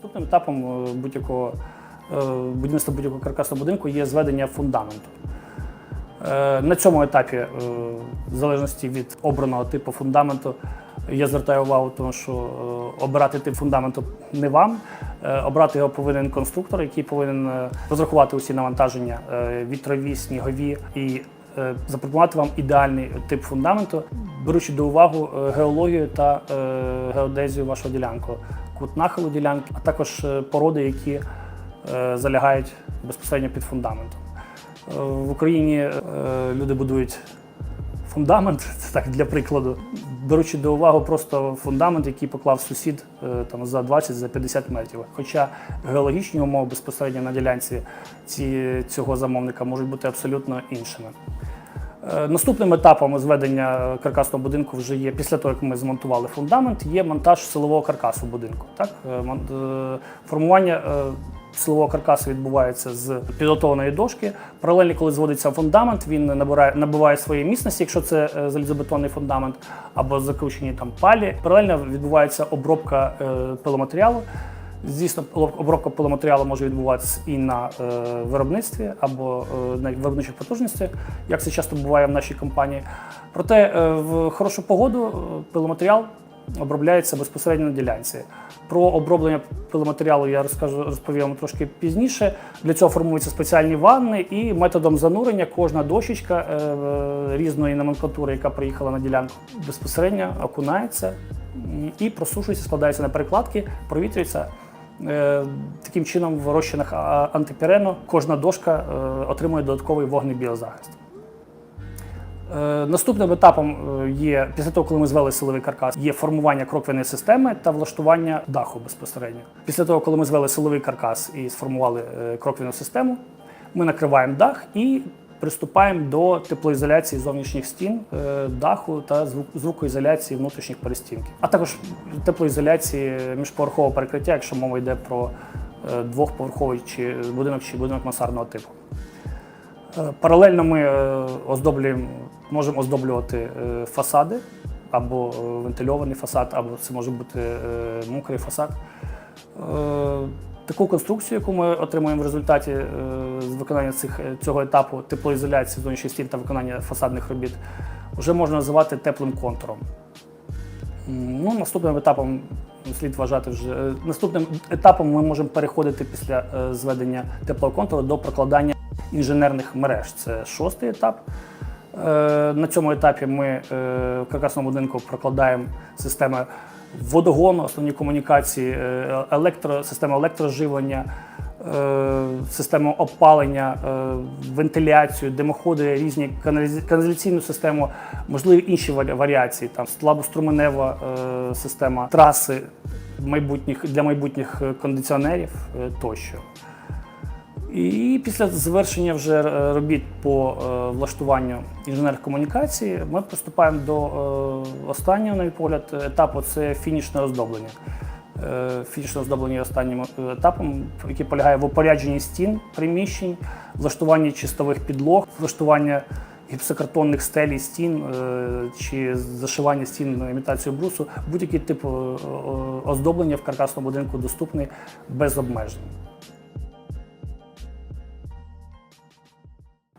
Наступним етапом е, будь-якого е, будівництва будь-якого каркасного будинку є зведення фундаменту. Е, На цьому етапі, в залежності від обраного типу фундаменту, я звертаю увагу, тому що обирати тип фундаменту не вам. Обрати його повинен конструктор, який повинен розрахувати усі навантаження вітрові, снігові і запропонувати вам ідеальний тип фундаменту, беручи до уваги е, геологію та е, геодезію вашого ділянку, кут нахилу ділянки, а також е, породи, які залягають безпосередньо під фундаментом. В Україні люди будують фундамент, це так для прикладу, беручи до уваги просто фундамент, який поклав сусід там за 20 за 50 метрів. Хоча геологічні умови безпосередньо на ділянці ці, цього замовника можуть бути абсолютно іншими. Е, Наступним етапом зведення каркасного будинку вже є після того, як ми змонтували фундамент, є монтаж силового каркасу будинку. Так? Е, е, Формування силового каркасу відбувається з підготовленої дошки. Паралельно, коли зводиться фундамент, він набирає, набуває своєї міцності, якщо це залізобетонний фундамент або закручені там палі. Паралельно відбувається обробка пиломатеріалу. Звісно, обробка пиломатеріалу може відбуватися і на е, виробництві або е, на виробничих потужностях, як це часто буває в нашій компанії. Проте е, в хорошу погоду е, пиломатеріал обробляється безпосередньо на ділянці. Про оброблення пиломатеріалу я розкажу розповім вам трошки пізніше. Для цього формуються спеціальні ванни, і методом занурення кожна дощечка е, різної номенклатури, яка приїхала на ділянку, безпосередньо окунається і просушується, складається на перекладки, провітрюється. Е, Таким чином, в розчинах а- антипірену кожна дошка е, отримує додатковий вогнебіозахист. Е, Наступним етапом є після того, коли ми звели силовий каркас, є формування кроквеної системи та влаштування даху безпосередньо. Після того, коли ми звели силовий каркас і сформували кроквену систему, ми накриваємо дах і приступаємо до теплоізоляції зовнішніх стін, е, даху та звукоізоляції внутрішніх перестінків, а також теплоізоляції міжповерхового перекриття, якщо мова йде про е, двохповерховий будинок чи будинок мансардного типу. Е, Паралельно ми оздоблюємо, можемо оздоблювати фасади або вентильований фасад, або це може бути мокрий фасад. Таку конструкцію, яку ми отримуємо в результаті е, з виконання цих, е, цього етапу теплоізоляції зовнішніх стін та виконання фасадних робіт, вже можна називати теплим контуром. Ну, наступним етапом слід вважати вже е, наступним етапом ми можемо переходити після е, зведення теплого контуру до прокладання інженерних мереж. Це шостий етап. Е, На цьому етапі ми е, в каркасному будинку прокладаємо системи водогону, основні комунікації, е, електро, систему електроживлення, система опалення, е, вентиляцію, димоходи, різні каналізаційну систему, можливі інші варі- варіації, там слабоструменева е, система, траси майбутніх для майбутніх е, кондиціонерів е, тощо. І після завершення вже е, робіт по е, влаштуванню інженерних комунікацій ми приступаємо до е, останнього, на мій погляд, етапу це фінішне оздоблення. Фінішне оздоблення останнім етапом, який полягає в опорядженні стін, приміщень, влаштуванні чистових підлог, влаштування гіпсокартонних стелі стін чи зашивання стін на імітацію брусу. Будь-який тип оздоблення в каркасному будинку доступний без обмежень.